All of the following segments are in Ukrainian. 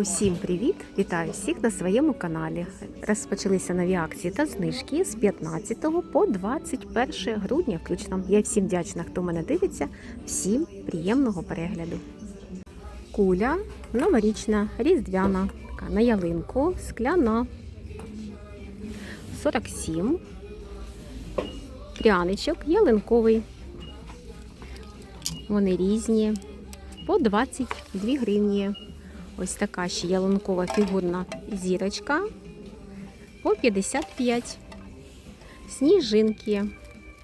Усім привіт! Вітаю всіх на своєму каналі. Розпочалися нові акції та знижки з 15 по 21 грудня включно. Я всім вдячна, хто мене дивиться. Всім приємного перегляду. Куля новорічна, різдвяна, така на ялинку, скляна 47. Пряничок ялинковий. Вони різні по 22 гривні. Ось така ще ялинкова фігурна зірочка по 55. Сніжинки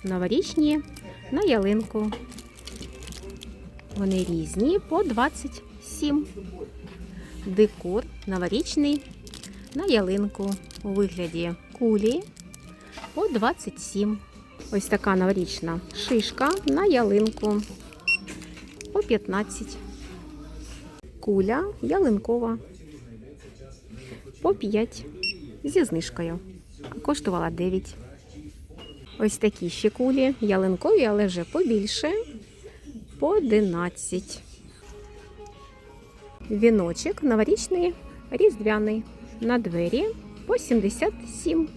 новорічні на ялинку. Вони різні по 27. Декор новорічний на ялинку у вигляді кулі по 27. Ось така новорічна шишка на ялинку по 15. Куля ялинкова по 5 зі знижкою. Коштувала 9. Ось такі ще кулі ялинкові, але вже побільше по 11. Віночок новорічний різдвяний на двері по 77.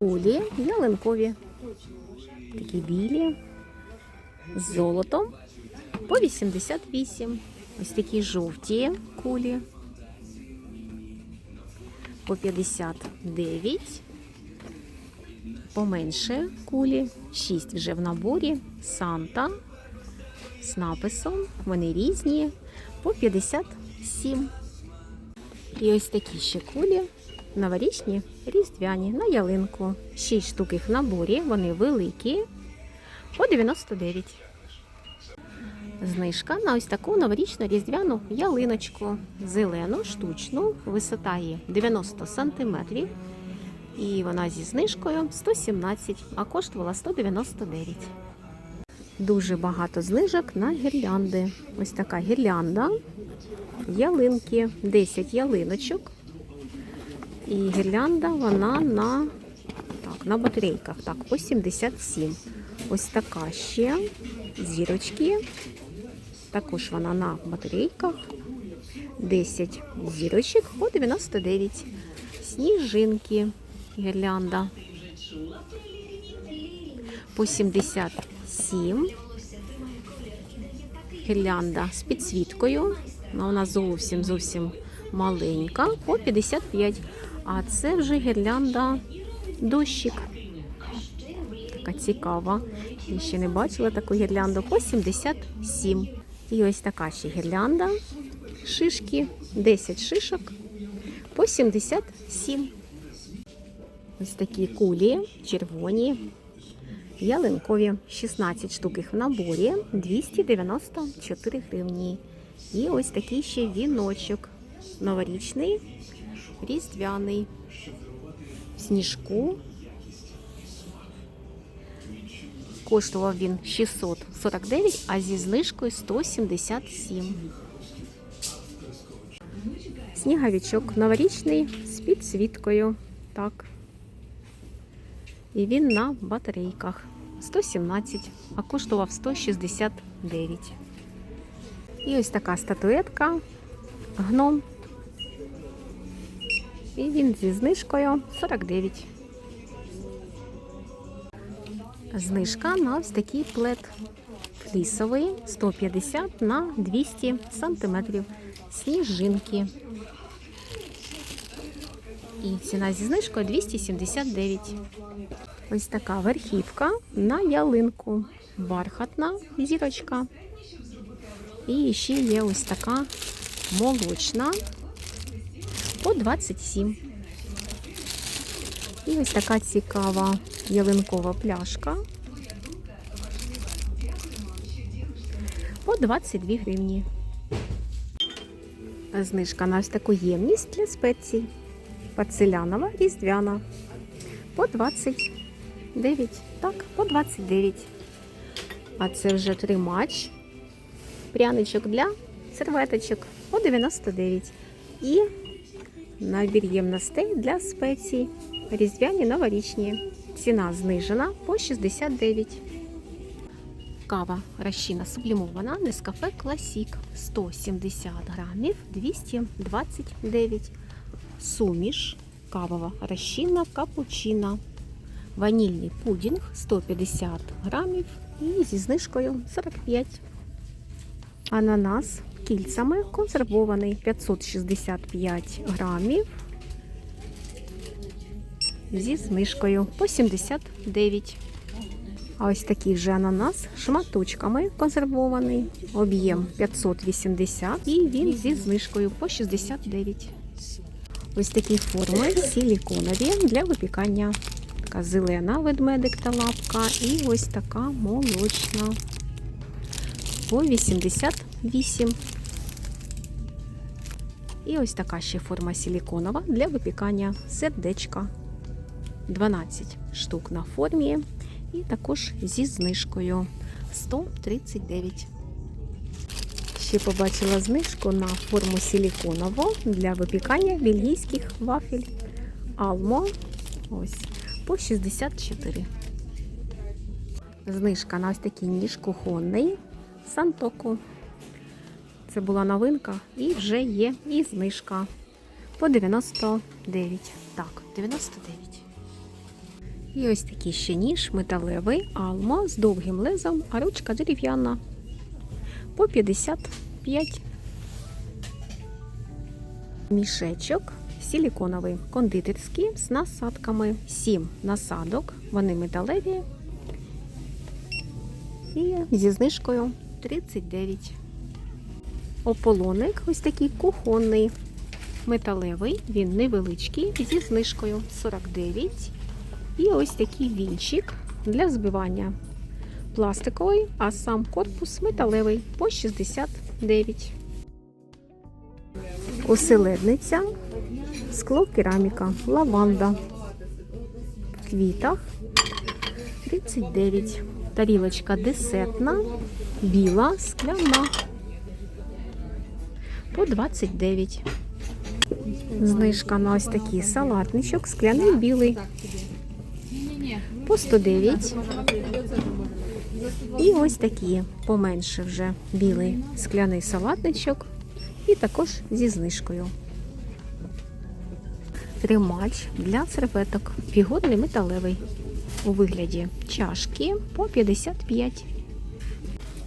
Кулі ялинкові. Такі білі з золотом по 88. Ось такі жовті кулі по 59. Поменше кулі. 6 вже в наборі. Санта з написом. Вони різні по 57. І ось такі ще кулі. Новорічні, різдвяні на ялинку. 6 штук їх в наборі. Вони великі по 99. Знижка на ось таку новорічну різдвяну ялиночку. Зелену, штучну, висота її 90 см. І вона зі знижкою 117, а коштувала 199. Дуже багато знижок на гірлянди. Ось така гірлянда. Ялинки, 10 ялиночок. І гірлянда вона на, так, на батарейках. Так, по 77. Ось така ще зірочки. Також вона на батарейках. 10 зірочок по 99. Сніжинки, гірлянда. По 77. Гірлянда з підсвіткою. Вона зовсім зовсім маленька. По 55. А це вже гірлянда дощик. Така цікава. Я ще не бачила таку гірлянду по 77. І ось така ще гірлянда. Шишки, 10 шишок по 77. Ось такі кулі червоні, ялинкові, 16 штук їх в наборі, 294 гривні. І ось такий ще віночок. Новорічний, різдвяний, в сніжку. Коштував він 649, а зі знижкою 177. Сніговичок новорічний з підсвіткою. Так. І він на батарейках 117, а коштував 169. І ось така статуетка, гном. І він зі знижкою 49. Знижка на ось такий плед флісовий 150 на 200 сантиметрів. Сніжинки. І ціна зі знижкою 279. Ось така верхівка на ялинку. Бархатна зірочка. І ще є ось така молочна по 27. І ось така цікава ялинкова пляшка по 22 гривні. Знижка на ось таку ємність для спецій. Порцелянова різдвяна по 29. Так, по 29. А це вже тримач. Пряничок для серветочок по 99. І набір ємностей для спецій. Різдвяні новорічні. Ціна знижена по 69. Кава розчина сублімована Нескафе Класік 170 грамів 229. Суміш кавова розчина капучино. Ванільний пудінг 150 грамів і зі знижкою 45. Ананас кільцями консервований 565 грамів зі знижкою по 79. А ось такий вже ананас шматочками консервований, об'єм 580 і він зі знижкою по 69. Ось такі форми силіконові для випікання. Така зелена ведмедик та лапка і ось така молочна по 88. І ось така ще форма силіконова для випікання сердечка. 12 штук на формі і також зі знижкою 139. Ще побачила знижку на форму силіконову для випікання бельгійських вафель Almo. Ось по 64. Знижка на ось такий ніж кухонний Сантоку. Це була новинка і вже є і знижка по 99. Так, 99. І ось такий ще ніж металевий алма з довгим лезом, а ручка дерев'яна по 55. Мішечок силіконовий, кондитерський з насадками. 7 насадок, вони металеві. І зі знижкою 39. Ополоник ось такий кухонний, металевий, він невеличкий, зі знижкою 49. І ось такий вінчик для збивання. Пластиковий, а сам корпус металевий по 69. Оселедниця, скло кераміка, лаванда. В квітах 39. Тарілочка десертна, біла, скляна. По 29. Знижка на ось такий салатничок, скляний білий по 109. І ось такі поменше вже білий скляний салатничок. І також зі знижкою. Тримач для серветок. Фігурний металевий. У вигляді чашки по 55.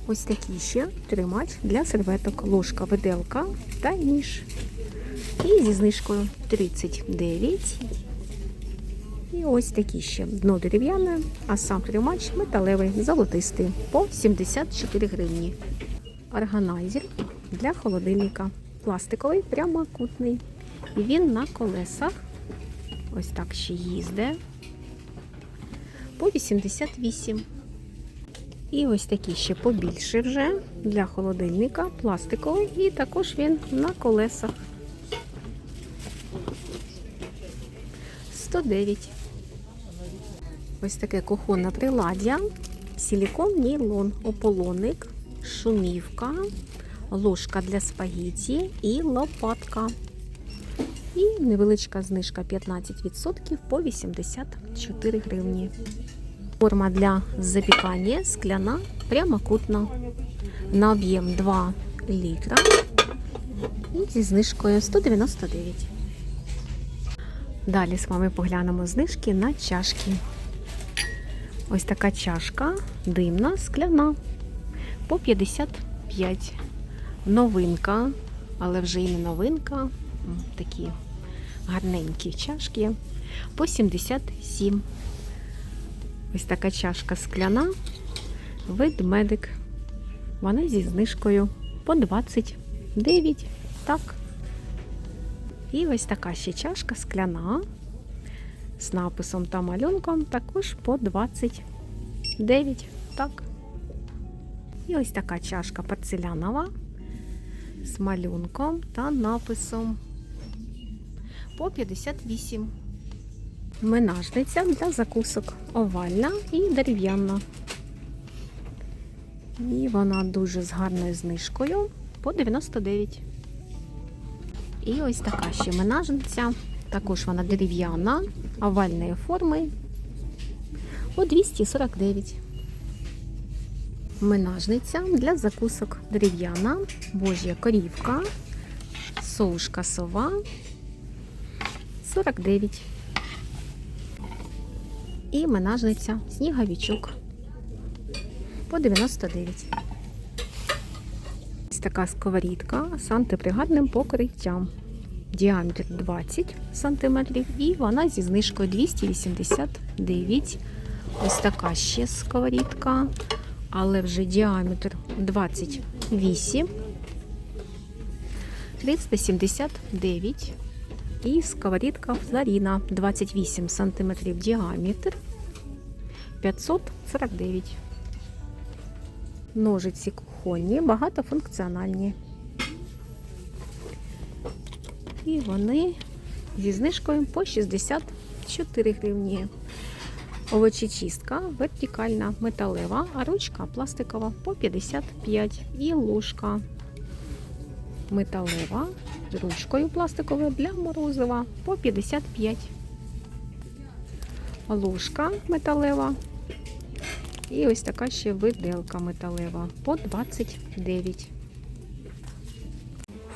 Ось такий ще тримач для серветок. Ложка, виделка та ніж. І зі знижкою 39. І ось такі ще дно дерев'яне, а сам тримач металевий, золотистий по 74 гривні. Органайзер для холодильника. Пластиковий, прямокутний. І він на колесах. Ось так ще їздить. По 88. І ось такий ще побільше вже для холодильника, пластиковий, і також він на колесах. 109. Ось таке кухонне приладдя, силікон, нейлон, ополоник, шумівка, ложка для спагетті і лопатка. І невеличка знижка 15% по 84 гривні. Форма для запікання скляна, прямокутна. На об'єм 2 літра. І зі знижкою 199. Далі з вами поглянемо знижки на чашки. Ось така чашка димна, скляна по 55. Новинка, але вже і не новинка. Такі гарненькі чашки по 77. Ось така чашка скляна, ведмедик. Вона зі знижкою по 29. Так. І ось така ще чашка скляна з написом та малюнком також по 29. Так. І ось така чашка порцелянова з малюнком та написом по 58. Менажниця для закусок овальна і дерев'яна. І вона дуже з гарною знижкою по 99. І ось така ще менажниця. Також вона дерев'яна, овальної форми по 249. Минажниця для закусок дерев'яна, божя корівка, соушка сова 49. І минажниця сніговичок по 99. Ось така сковорідка з антипригарним покриттям. Діаметр 20 см і вона зі знижкою 289. Ось така ще сковорідка, але вже діаметр 28, 379. І сковорідка Флоріна 28 см діаметр 549. Ножиці кухонні, багатофункціональні. І вони зі знижкою по 64 гривні. Овочечистка вертикальна, металева, а ручка пластикова по 55 і ложка металева з ручкою пластиковою для морозива по 55. Ложка металева. І ось така ще виделка металева по 29.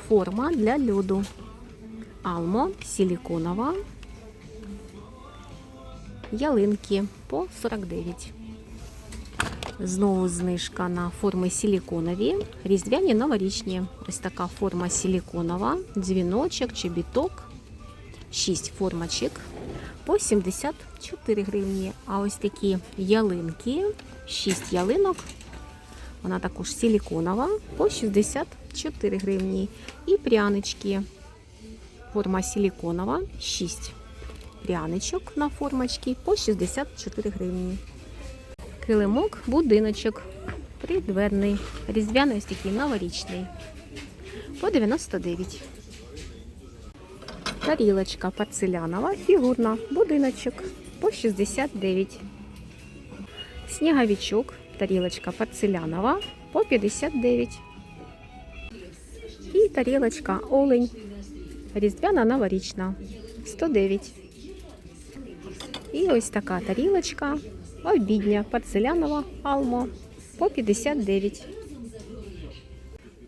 Форма для льоду. Алмо силіконова. Ялинки по 49. Знову знижка на форми силіконові, різдвяні новорічні. Ось така форма силіконова, дзвіночок, чобіток, 6 формочок по 74 гривні. А ось такі ялинки, 6 ялинок. Вона також силіконова по 64 гривні. І прянички. Форма силіконова, 6 пряничок на формочці по 64 гривні. Килимок, будиночок, придверний, різдвяний ось новорічний. По 99. Тарілочка порцелянова, фігурна, будиночок по 69. Сніговичок, тарілочка порцелянова по 59. І тарілочка олень, різдвяна новорічна 109. І ось така тарілочка обідня порцелянова алмо по 59.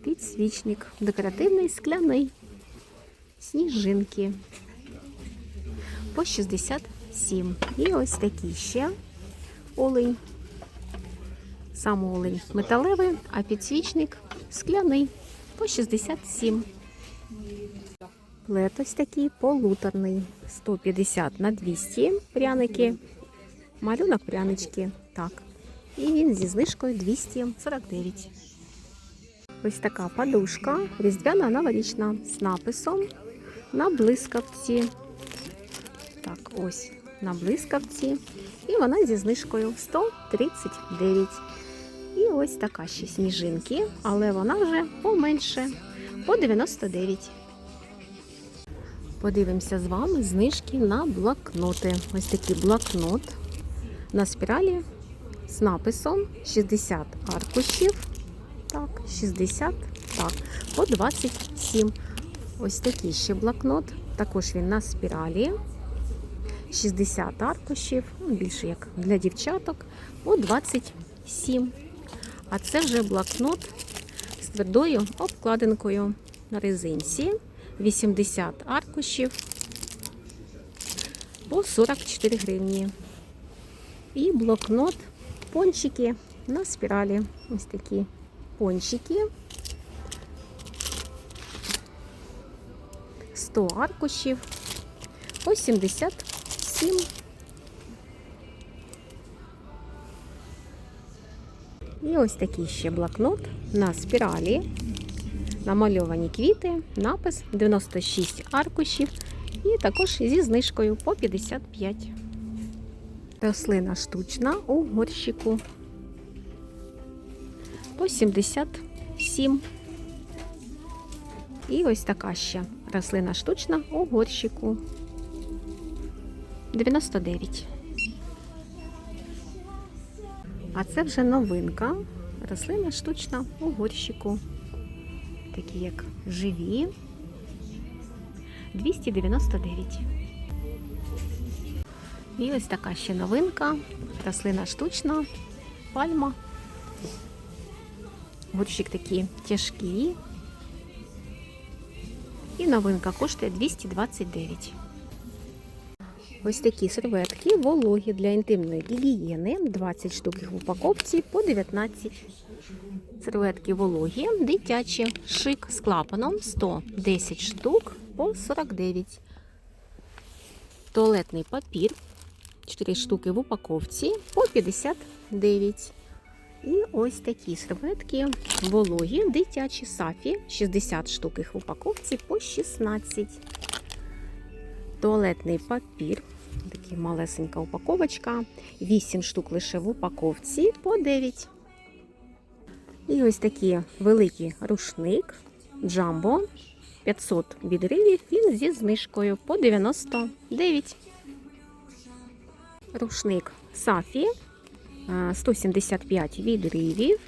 Підсвічник декоративний скляний. Сніжинки по 67. І ось такі ще олень. Сам олень металевий, а підсвічник скляний по 67. Плет ось такий полуторний. 150 на 200 пряники. Малюнок прянички. Так. І він зі знижкою 249. Ось така подушка, різдвяна новорічна з написом на блискавці. Так, ось на блискавці. І вона зі знижкою 139. І ось така ще сніжинки, але вона вже поменше, по 99. Подивимося з вами знижки на блокноти. Ось такий блокнот на спіралі з написом 60 аркушів. Так, 60, так, по 27. Ось такий ще блокнот. Також він на спіралі. 60 аркушів, ну, більше як для дівчаток, по 27. А це вже блокнот з твердою обкладинкою на резинці. 80 аркушів по 44 гривні. І блокнот, пончики на спіралі. Ось такі пончики. 100 аркушів по 77. І ось такий ще блокнот на спіралі. Намальовані квіти, напис 96 аркушів і також зі знижкою по 55. Рослина штучна у горщику по 77. І ось така ще рослина штучна у горщику 99. А це вже новинка. Рослина штучна у горщику. Такі як живі. 299. І ось така ще новинка. Рослина штучна, пальма Горщик такі тяжкі. І новинка коштує 229. Ось такі серветки вологі для інтимної гігієни. 20 штук в упаковці по 19. Серветки вологі, дитячі, шик з клапаном 110 штук по 49. Туалетний папір 4 штуки в упаковці по 59. І ось такі серветки вологі, дитячі сафі, 60 штук їх в упаковці по 16. Туалетний папір, така малесенька упаковочка, 8 штук лише в упаковці по 9. І ось такий великий рушник Джамбо 500 відривів. Він зі знижкою по 99. Рушник Сафі е, 175 відривів.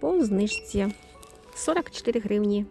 По знижці 44 гривні.